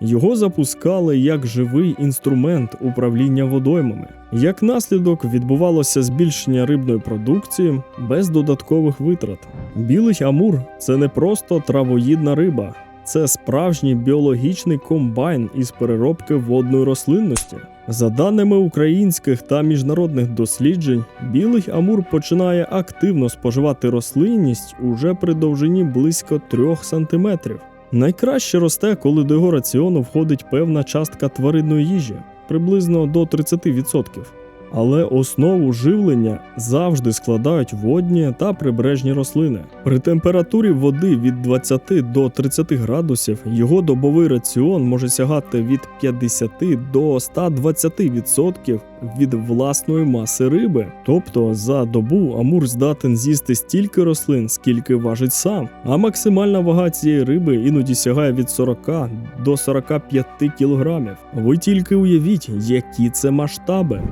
Його запускали як живий інструмент управління водоймами. Як наслідок відбувалося збільшення рибної продукції без додаткових витрат. Білий амур це не просто травоїдна риба, це справжній біологічний комбайн із переробки водної рослинності. За даними українських та міжнародних досліджень, білий амур починає активно споживати рослинність уже при довжині близько 3 см. Найкраще росте, коли до його раціону входить певна частка тваринної їжі, приблизно до 30%. Але основу живлення завжди складають водні та прибережні рослини. При температурі води від 20 до 30 градусів його добовий раціон може сягати від 50 до 120% від власної маси риби. Тобто за добу амур здатен з'їсти стільки рослин, скільки важить сам. А максимальна вага цієї риби іноді сягає від 40 до 45 кілограмів. Ви тільки уявіть, які це масштаби.